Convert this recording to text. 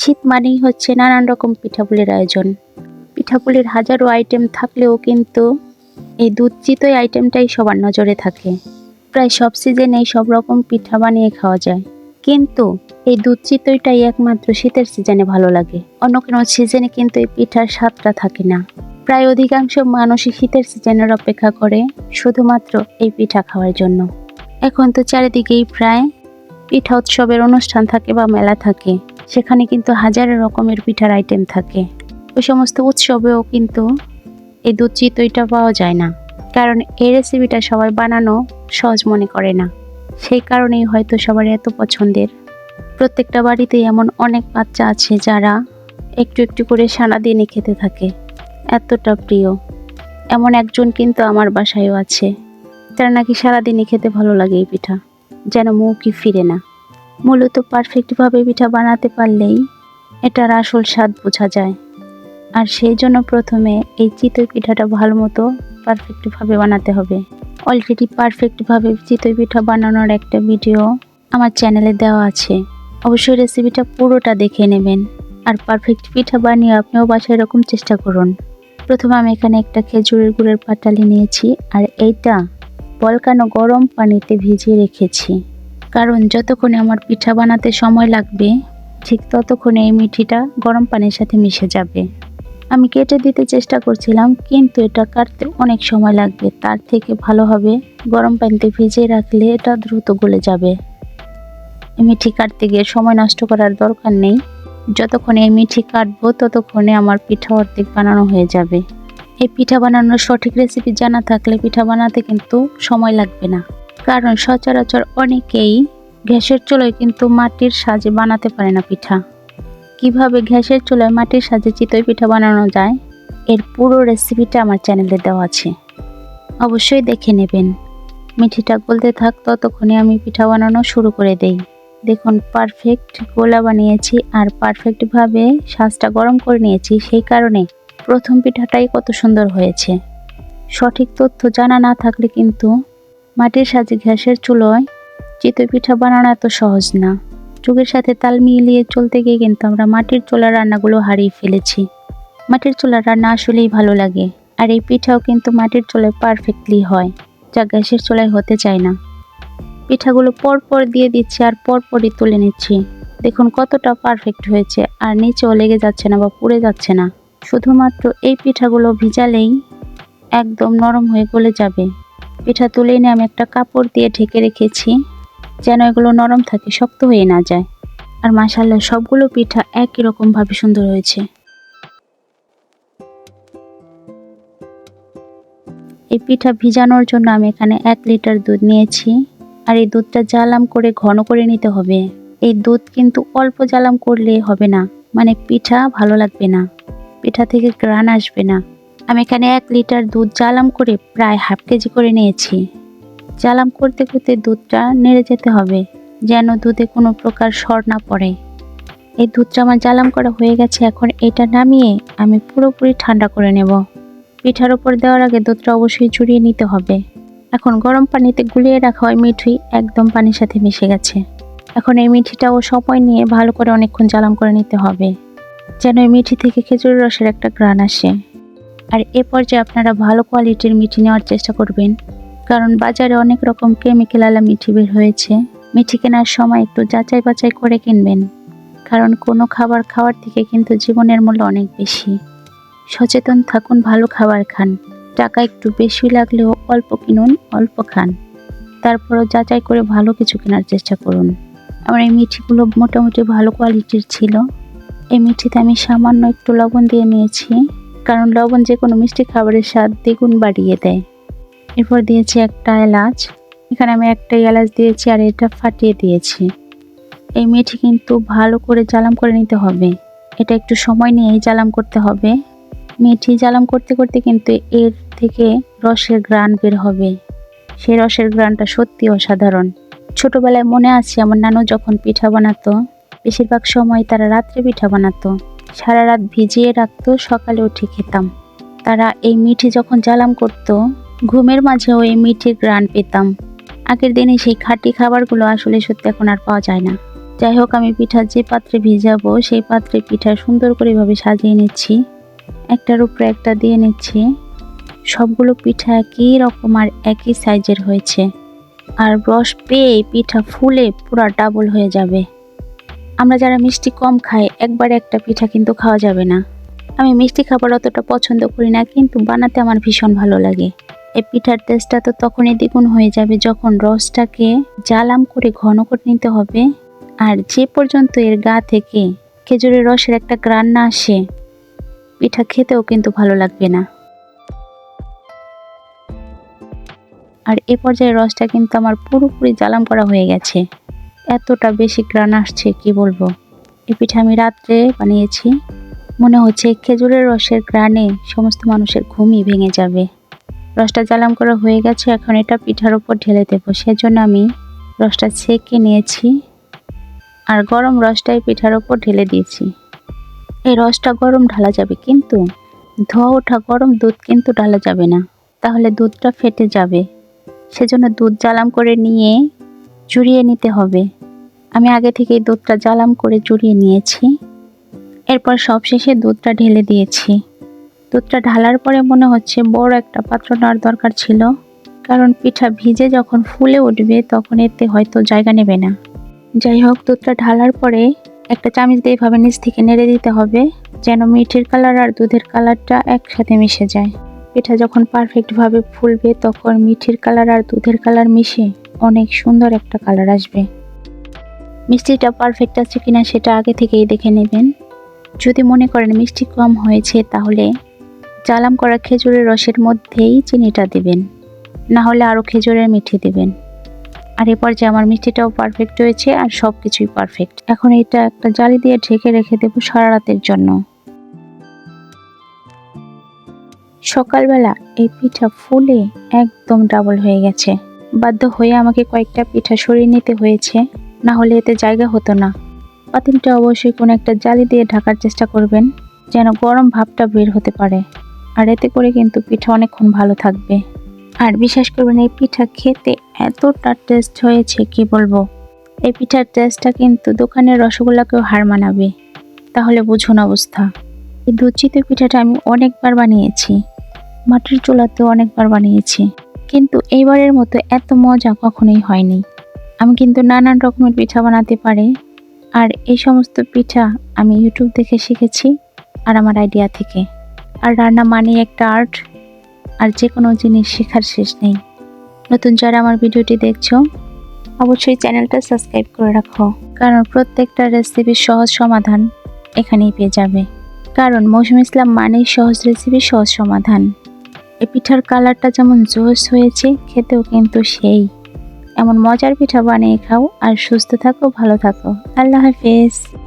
শীত মানেই হচ্ছে নানান রকম পিঠাপুলির আয়োজন। পিঠাপুলির হাজারো আইটেম থাকলেও কিন্তু এই দুধ চিতই আইটেমটাই সবার নজরে থাকে। প্রায় সব সিজনেই সব রকম পিঠা বানিয়ে খাওয়া যায়। কিন্তু এই দুধ চিতইটাই একমাত্র শীতের সিজনে ভালো লাগে। অন্য কোনো সিজনে কিন্তু এই পিঠার স্বাদটা থাকে না। প্রায় অধিকাংশ মানুষই শীতের সিজনের অপেক্ষা করে শুধুমাত্র এই পিঠা খাওয়ার জন্য। এখন তো চারিদিকেই প্রায় পিঠা উৎসবের অনুষ্ঠান থাকে বা মেলা থাকে। সেখানে কিন্তু হাজার রকমের পিঠার আইটেম থাকে। ওই সমস্ত উৎসবেও কিন্তু এই দুধ চিতইটা পাওয়া যায় না। কারণ এই রেসিপিটা সবাই বানানো সহজ মনে করে না। সেই কারণেই হয়তো সবার এত পছন্দের। প্রত্যেকটা বাড়িতেই এমন অনেক বাচ্চা আছে যারা একটু একটু করে সারাদিনই খেতে থাকে। এতটা প্রিয়। এমন একজন কিন্তু আমার বাসায়ও আছে। তার নাকি সারাদিনই খেতে ভালো লাগে এই পিঠা। যেন মুখই ফিরে না। মূলত পারফেক্টভাবে পিঠা বানাতে পারলেই এটার আসল স্বাদ বোঝা যায়। আর সেই জন্য প্রথমে এই চিতই পিঠাটা ভালো মতো পারফেক্টভাবে বানাতে হবে। অলরেডি পারফেক্টভাবে চিতই পিঠা বানানোর একটা ভিডিও আমার চ্যানেলে দেওয়া আছে। অবশ্যই রেসিপিটা পুরোটা দেখে নেবেন। আর পারফেক্ট পিঠা বানিয়ে আপনিও বাসায় এরকম চেষ্টা করুন। প্রথমে আমি এখানে একটা খেজুরের গুড়ের পাটালি নিয়েছি আর এইটা বলকানো গরম পানিতে ভিজিয়ে রেখেছি। কারণ যতক্ষণে আমার পিঠা বানাতে সময় লাগবে, ঠিক ততক্ষণে এই মিঠিটা গরম পানির সাথে মিশে যাবে। আমি কেটে দিতে চেষ্টা করছিলাম, কিন্তু এটা কাটতে অনেক সময় লাগবে। তার থেকে ভালো হবে গরম পানিতে ভিজিয়ে রাখলে এটা দ্রুত গলে যাবে। মিঠি কাটতে গিয়ে সময় নষ্ট করার দরকার নেই। যতক্ষণে এই মিঠি কাটবো, ততক্ষণে আমার পিঠা অর্ধেক বানানো হয়ে যাবে। এই পিঠা বানানোর সঠিক রেসিপি জানা থাকলে পিঠা বানাতে কিন্তু সময় লাগবে না। কারণ সচরাচর অনেকেই গ্যাসের চুলোয় কিন্তু মাটির সাজে বানাতে পারে না পিঠা। কীভাবে গ্যাসের চুলায় মাটির সাজে চিতই পিঠা বানানো যায়, এর পুরো রেসিপিটা আমার চ্যানেলে দেওয়া আছে। অবশ্যই দেখে নেবেন। মিঠিটা গলতে থাক, ততক্ষণে আমি পিঠা বানানো শুরু করে দেই। দেখুন পারফেক্ট গোলা বানিয়েছি আর পারফেক্টভাবে সাজটা গরম করে নিয়েছি, সেই কারণে প্রথম পিঠাটাই কত সুন্দর হয়েছে। সঠিক তথ্য জানা না থাকলে কিন্তু মাটির সাজে গ্যাসের চুলোয় চিতই পিঠা বানানো এত সহজ না। যুগের সাথে তাল মিলিয়ে চলতে গিয়ে কিন্তু আমরা মাটির চুলার রান্নাগুলো হারিয়ে ফেলেছি। মাটির চুলার রান্না আসলেই ভালো লাগে, আর এই পিঠাও কিন্তু মাটির চুলায় পারফেক্টলি হয়, যা গ্যাসের চুলায় হতে চায় না। পিঠাগুলো পর পর দিয়ে দিচ্ছি আর পরপরই তুলে নিচ্ছি। দেখুন কতটা পারফেক্ট হয়েছে, আর নিচেও লেগে যাচ্ছে না বা পুড়ে যাচ্ছে না। শুধুমাত্র এই পিঠাগুলো ভিজালেই একদম নরম হয়ে গলে যাবে। পিঠা তুলে এনে আমি একটা কাপড় দিয়ে ঢেকে রেখেছি, যেন এগুলো নরম থাকে, শক্ত হয়ে না যায়। আর মাসাল্লাহ সবগুলো পিঠা একই রকমভাবে সুন্দর হয়েছে। এই পিঠা ভিজানোর জন্য আমি এখানে এক লিটার দুধ নিয়েছি। আর এই দুধটা জ্বালাম করে ঘন করে নিতে হবে। এই দুধ কিন্তু অল্প জ্বালাম করলে হবে না। মানে পিঠা ভালো লাগবে না। পিঠা থেকে গ্রান আসবে না। আমি এখানে এক লিটার দুধ জ্বালাম করে প্রায় হাফ কেজি করে নিয়েছি। জ্বালাম করতে করতে দুধটা নেড়ে যেতে হবে, যেন দুধে কোনো প্রকার সর না পড়ে। এই দুধটা আমার জ্বালাম করা হয়ে গেছে, এখন এটা নামিয়ে আমি পুরোপুরি ঠান্ডা করে নেব। পিঠার ওপর দেওয়ার আগে দুধটা অবশ্যই চুরিয়ে নিতে হবে। এখন গরম পানিতে গুলিয়ে রাখা হয় মিঠুই একদম পানির সাথে মিশে গেছে। এখন এই মিঠিটাও সময় নিয়ে ভালো করে অনেকক্ষণ জ্বালাম করে নিতে হবে, যেন এই মিঠি থেকে খেজুর রসের একটা গ্রান আসে। আর এ পর্যায়ে আপনারা ভালো কোয়ালিটির মিঠি নেওয়ার চেষ্টা করবেন। কারণ বাজারে অনেক রকম কেমিক্যাল আলা মিঠি বের হয়েছে। মিঠি কেনার সময় একটু যাচাই বাছাই করে কিনবেন। কারণ কোনো খাবার খাওয়ার থেকে কিন্তু জীবনের মূল্য অনেক বেশি। সচেতন থাকুন, ভালো খাবার খান। টাকা একটু বেশি লাগলেও অল্প কিনুন, অল্প খান। তারপরও যাচাই করে ভালো কিছু কেনার চেষ্টা করুন। আমার এই মিঠিগুলো মোটামুটি ভালো কোয়ালিটির ছিল। এই মিঠিতে আমি সামান্য একটু লবণ দিয়ে নিয়েছি। কারণ লবণ যে কোনো মিষ্টি খাবারের স্বাদ দ্বিগুণ বাড়িয়ে দেয়। এরপর দিয়েছি একটা এলাচ। এখানে আমি একটা এলাচ দিয়েছি আর এটা ফাটিয়ে দিয়েছি। এই মেথি কিন্তু ভালো করে জ্বালাম করে নিতে হবে। এটা একটু সময় নিয়েই জ্বালাম করতে হবে। মেথি জ্বালাম করতে করতে কিন্তু এর থেকে রসের গ্রান বের হবে। সেই রসের গ্রানটা সত্যি অসাধারণ। ছোটবেলায় মনে আছে, আমার নানু যখন পিঠা বানাতো, বেশিরভাগ সময় তারা রাত্রে পিঠা বানাতো। সারা রাত ভিজিয়ে রাখতো, সকালে উঠে খেতাম। তারা এই মিঠি যখন জ্বালাম করতো, ঘুমের মাঝেও এই মিঠির গ্রান পেতাম। আগের দিনে সেই খাঁটি খাবারগুলো আসলে সত্যি এখন আর পাওয়া যায় না। যাই হোক, আমি পিঠা যে পাত্রে ভিজাবো, সেই পাত্রে পিঠা সুন্দর করে এভাবে সাজিয়ে নিচ্ছি। একটার উপরে একটা দিয়ে নিচ্ছি। সবগুলো পিঠা একই রকম আর একই সাইজের হয়েছে। আর রস পেয়ে পিঠা ফুলে পুরা ডাবল হয়ে যাবে। আমরা যারা মিষ্টি কম খাই, একবারে একটা পিঠা কিন্তু খাওয়া যাবে না। আমি মিষ্টি খাবার অতটা পছন্দ করি না, কিন্তু বানাতে আমার ভীষণ ভালো লাগে। এই পিঠার টেস্টটা তো তখনই দ্বিগুণ হয়ে যাবে যখন রসটাকে জালাম করে ঘন করে নিতে হবে। আর যে পর্যন্ত এর গা থেকে খেজুরের রসের একটা গ্রান না আসে, পিঠা খেতেও কিন্তু ভালো লাগবে না। আর এ পর্যায়ে রসটা কিন্তু আমার পুরোপুরি জালাম করা হয়ে গেছে। এতটা বেশি গ্রান আসছে, কি বলব? এই পিঠা আমি রাত্রে বানিয়েছি। মনে হচ্ছে খেজুরের রসের গ্রানে সমস্ত মানুষের ঘুমই ভেঙে যাবে। রসটা জ্বালাম করা হয়ে গেছে, এখন এটা পিঠার উপর ঢেলে দেবো। সেজন্য আমি রসটা ছেঁকে নিয়েছি আর গরম রসটাই পিঠার উপর ঢেলে দিয়েছি। এই রসটা গরম ঢালা যাবে কিন্তু? ধোয়া ওঠা গরম দুধ কিন্তু ঢালা যাবে না। তাহলে দুধটা ফেটে যাবে। সেজন্য দুধ জ্বালাম করে নিয়ে চুরিয়ে নিতে হবে। আমি আগে থেকেই দুধটা জ্বালাম করে চুরিয়ে নিয়েছি। এরপর সবশেষে দুধটা ঢেলে দিয়েছি। দুধটা ঢালার পরে মনে হচ্ছে বড় একটা পাত্র নেওয়ার দরকার ছিল, কারণ পিঠা ভিজে যখন ফুলে উঠবে তখন এতে হয়তো জায়গা নেবে না। যাই হোক, দুধটা ঢালার পরে একটা চামচ দিয়ে এভাবে নিচ থেকে নেড়ে দিতে হবে, যেন মিঠির কালার আর দুধের কালারটা একসাথে মিশে যায়। পিঠা যখন পারফেক্টভাবে ফুলবে তখন মিঠির কালার আর দুধের কালার মিশে অনেক সুন্দর একটা কালার আসবে। মিষ্টিটা পারফেক্ট আছে কিনা সেটা আগে থেকেই দেখে নেবেন। যদি মনে করেন মিষ্টি কম হয়েছে, তাহলে জালাম করা খেজুরের রসের মধ্যেই চিনিটা দেবেন। না হলে আরও খেজুরের মিঠি দেবেন। আর এ পর্যায়ে আমার মিষ্টিটাও পারফেক্ট হয়েছে আর সব কিছুই পারফেক্ট এখন এটা একটা জালি দিয়ে ঢেকে রেখে দেবো সারা রাতের জন্য। সকালবেলা এই পিঠা ফুলে একদম ডাবল হয়ে গেছে। বাধ্য হয়ে আমাকে কয়েকটা পিঠা সরিয়ে নিতে হয়েছে। না হলে এতে জায়গা হতো না। পাতিলটা অবশ্যই কোনো একটা জালি দিয়ে ঢাকার চেষ্টা করবেন, যেন গরম ভাবটা বের হতে পারে। আর এতে করে কিন্তু পিঠা অনেকক্ষণ ভালো থাকবে। আর বিশ্বাস করবেন, এই পিঠা খেতে এতটা টেস্ট হয়েছে, কি বলব? এই পিঠার টেস্টটা কিন্তু দোকানের রসগোল্লাকেও হার মানাবে। তাহলে বুঝুন অবস্থা। এই দুধ পিঠাটা আমি অনেকবার বানিয়েছি। মাটির চুলাতেও অনেকবার বানিয়েছি। কিন্তু এইবারের মতো এত মজা কখনোই হয়নি। আমি কিন্তু নানান রকমের পিঠা বানাতে পারি। আর এই সমস্ত পিঠা আমি ইউটিউব দেখে শিখেছি আর আমার আইডিয়া থেকে। আর রান্না মানে একটা আর্ট আর যে কোনো জিনিস শেখার শেষ নেই। নতুন যারা আমার ভিডিওটি দেখছ, অবশ্যই চ্যানেলটা সাবস্ক্রাইব করে রাখো। কারণ প্রত্যেকটা রেসিপির সহজ সমাধান এখানেই পেয়ে যাবে। কারণ মৌসুম ইসলাম মানেই সহজ রেসিপি সহজ সমাধান। এই পিঠার কালারটা যেমন জোস হয়েছে, খেতেও কিন্তু সেই। এমন মজার পিঠা বানিয়ে খাও আর সুস্থ থাকো ভালো থাকো। আল্লাহ হাফেজ।